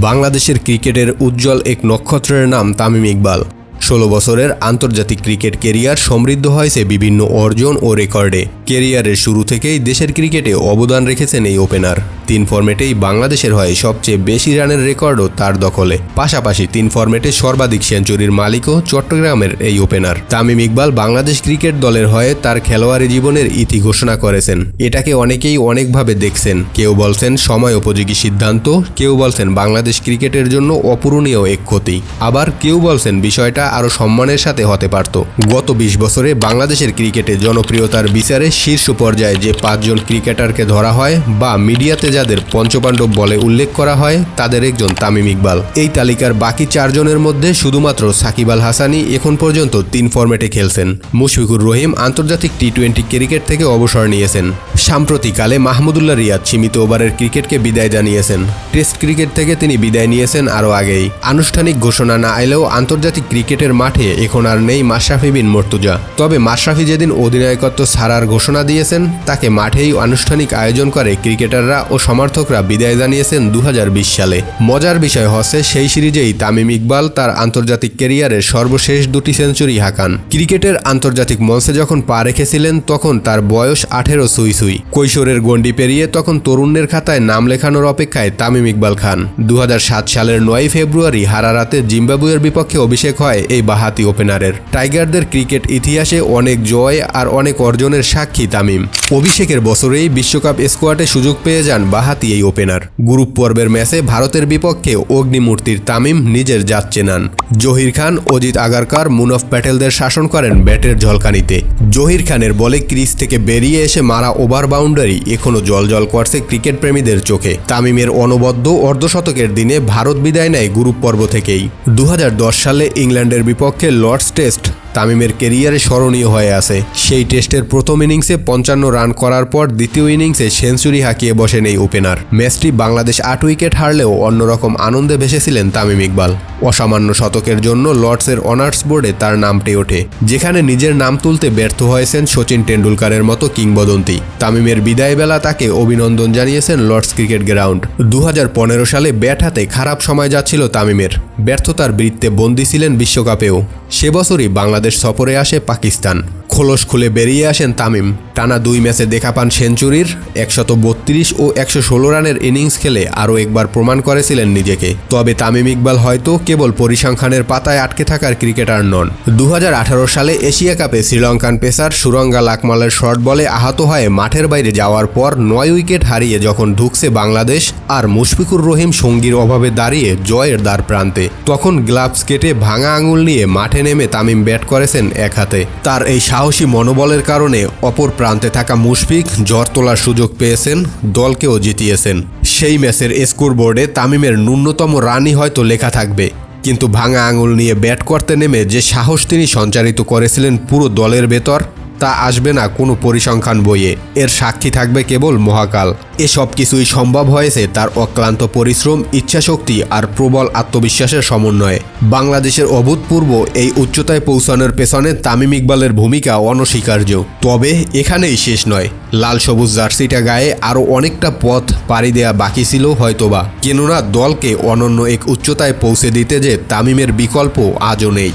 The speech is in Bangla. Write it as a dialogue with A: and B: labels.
A: বাংলাদেশের ক্রিকেটের উজ্জ্বল এক নক্ষত্রের নাম তামিম ইকবাল। ষোলো বছরের আন্তর্জাতিক ক্রিকেট কেরিয়ার সমৃদ্ধ হয়েছে বিভিন্ন অর্জন ও রেকর্ডে। কেরিয়ারের শুরু থেকেই দেশের ক্রিকেটে অবদান রেখেছেন এই ওপেনার। তিন ফর্মেটেই বাংলাদেশের হয়ে সবচেয়ে বেশি রানের রেকর্ডও তার দখলে। পাশাপাশি তিন ফরম্যাটে সর্বাধিক সেঞ্চুরির মালিকও চট্টগ্রামের এই ওপেনার। তামিম ইকবাল বাংলাদেশ ক্রিকেট দলের হয়ে তার খেলোয়াড়ি জীবনের ইতি ঘোষণা করেছেন। এটাকে অনেকেই অনেকভাবে দেখছেন। কেউ বলছেন সময় উপযোগী সিদ্ধান্ত, কেউ বলছেন বাংলাদেশ ক্রিকেটের জন্য অপূরণীয় এক ক্ষতি। আবার কেউ বলছেন বিষয়টা আরও সম্মানের সাথে হতে পারত। গত বিশ বছরে বাংলাদেশের ক্রিকেটে জনপ্রিয়তার বিচারে শীর্ষ পর্যায়ে যে পাঁচজন ক্রিকেটারকে ধরা হয় বা মিডিয়াতে যাদের পঞ্চপাণ্ডব বলে উল্লেখ করা হয়, তাদের একজন তামিম ইকবাল। এই তালিকার বাকি চারজনের মধ্যে শুধুমাত্র সাকিব আল হাসানি এখন পর্যন্ত তিন ফরম্যাটে খেলছেন। মুশফিকুর রহিম আন্তর্জাতিক টি টোয়েন্টি ক্রিকেট থেকে অবসর নিয়েছেন। সাম্প্রতিককালে মাহমুদুল্লাহ রিয়াদ সীমিত ওভারের ক্রিকেটকে বিদায় জানিয়েছেন। টেস্ট ক্রিকেট থেকে তিনি বিদায় নিয়েছেন আরও আগেই। আনুষ্ঠানিক ঘোষণা না এলেও আন্তর্জাতিক ক্রিকেটের মাঠে এখন আর নেই মাশরাফি বিন মর্তুজা। তবে মাশরাফি যেদিন অধিনায়কত্ব ছাড়ার ঘোষণা দিয়েছেন, তাকে মাঠেই আনুষ্ঠানিক আয়োজন করে ক্রিকেটাররা ও সমর্থকরা বিদায় জানিয়েছেন দু সালে। মজার বিষয় হচ্ছে, সেই সিরিজেই তামিম ইকবাল তার আন্তর্জাতিক ক্যারিয়ারের সর্বশেষ দুটি সেঞ্চুরি হাঁকান। ক্রিকেটের আন্তর্জাতিক মঞ্চে যখন পা রেখেছিলেন, তখন তার বয়স আঠেরো সুই সুই। কৈশোরের গণ্ডি পেরিয়ে তখন তরুণের খাতায় নাম লেখানোর অপেক্ষায় তামিম ইকবাল খান। দু হাজার সাত সালের নয় ফেব্রুয়ারি হারারাতে জিম্বাবুয়ের বিপক্ষে অভিষেক হয় এই বাহাতি ওপেনারের টাইগারদের ক্রিকেট ইতিহাসে অনেক জয় আর অনেক অর্জনের সাক্ষী তামিম। অভিষেকের বছরেই বিশ্বকাপ স্কোয়াডে সুযোগ পেয়ে যান বাহাতি এই ওপেনার গ্রুপ পর্বের ম্যাচে ভারতের বিপক্ষে অগ্নিমূর্তির তামিম নিজের জাত চেনান। জহির খান, অজিত আগারকার, মুনফ প্যাটেলদের শাসন করেন ব্যাটের ঝলকানিতে। জহির খানের বলে ক্রিজ থেকে বেরিয়ে এসে মারা ওভার বাউন্ডারি এখনও জল করছে ক্রিকেট প্রেমীদের চোখে। তামিমের অনবদ্য অর্ধশতকের দিনে ভারত বিদায় নেয় গ্রুপ পর্ব থেকেই। দু হাজার দশ সালে ইংল্যান্ডের বিপক্ষে লর্ডস টেস্ট তামিমের কেরিয়ারে স্মরণীয় হয়ে আছে। সেই টেস্টের প্রথম ইনিংসে পঞ্চান্ন রান করার পর দ্বিতীয় ইনিংসে সেঞ্চুরি হাঁকিয়ে বসেন এই ওপেনার। ম্যাচটি বাংলাদেশ আট উইকেট হারলেও অন্যরকম আনন্দে ভেসেছিলেন তামিম ইকবাল। অসামান্য শতকের জন্য লর্ডসের অনার্স বোর্ডে তার নামটি ওঠে, যেখানে নিজের নাম তুলতে ব্যর্থ হয়েছেন সচিন টেন্ডুলকারের মতো কিংবদন্তি। তামিমের বিদায়বেলা তাকে অভিনন্দন জানিয়েছেন লর্ডস ক্রিকেট গ্রাউন্ড। দু হাজার পনেরো সালে ব্যাট হাতে খারাপ সময় যাচ্ছিল তামিমের। ব্যর্থতার বৃত্তে বন্দী ছিলেন বিশ্বকাপেও। সে বছরই বাংলাদেশ সফরে আসে পাকিস্তান। খোলস খুলে বেরিয়ে আসেন তামিম। টানা দুই ম্যাচে দেখা পান সেঞ্চুরির, একশত বত্রিশ ও একশো ষোলো রানের ইনিংস খেলে আরও একবার প্রমাণ করেছিলেন নিজেকে। তবে তামিম ইকবাল হয়তো কেবল পরিসংখ্যানের পাতায় আটকে থাকার ক্রিকেটার নন। দুহাজার আঠারো সালে এশিয়া কাপে শ্রীলঙ্কান পেসার সুরঙ্গা লাকমালের শর্ট বলে আহত হয়ে মাঠের বাইরে যাওয়ার পর নয় উইকেট হারিয়ে যখন ঢুকছে বাংলাদেশ আর মুশফিকুর রহিম সঙ্গীর অভাবে দাঁড়িয়ে জয়ের দ্বার প্রান্তে, তখন গ্লাভস কেটে ভাঙা আঙুল নিয়ে মাঠে নেমে তামিম ব্যাট করেছেন এক হাতে। তার এই সাহসী মনোবলের কারণে অপর প্রান্তে থাকা মুশফিক জ্বর তোলার সুযোগ পেয়েছেন, দলকেও জিতিয়েছেন। সেই ম্যাচের স্কোরবোর্ডে তামিমের ন্যূনতম রানই হয়তো লেখা থাকবে। কিন্তু ভাঙা আঙুল নিয়ে ব্যাট করতে নেমে যে সাহস তিনি সঞ্চারিত করেছিলেন পুরো দলের ভেতর তা আসবে না কোনো পরিসংখ্যান বইয়ে। এর সাক্ষী থাকবে কেবল মহাকাল। এসব কিছুই সম্ভব হয়েছে তার অক্লান্ত পরিশ্রম, ইচ্ছাশক্তি আর প্রবল আত্মবিশ্বাসের সমন্বয়ে। বাংলাদেশের অভূতপূর্ব এই উচ্চতায় পৌঁছানোর পেছনে তামিম ইকবালের ভূমিকা অনস্বীকার্য। তবে এখানেই শেষ নয়। লাল সবুজ জার্সিটা গায়ে আরও অনেকটা পথ পাড়ি দেয়া বাকি ছিল হয়তোবা। কেননা দলকে অনন্য এক উচ্চতায় পৌঁছে দিতে যে তামিমের বিকল্প আজও নেই।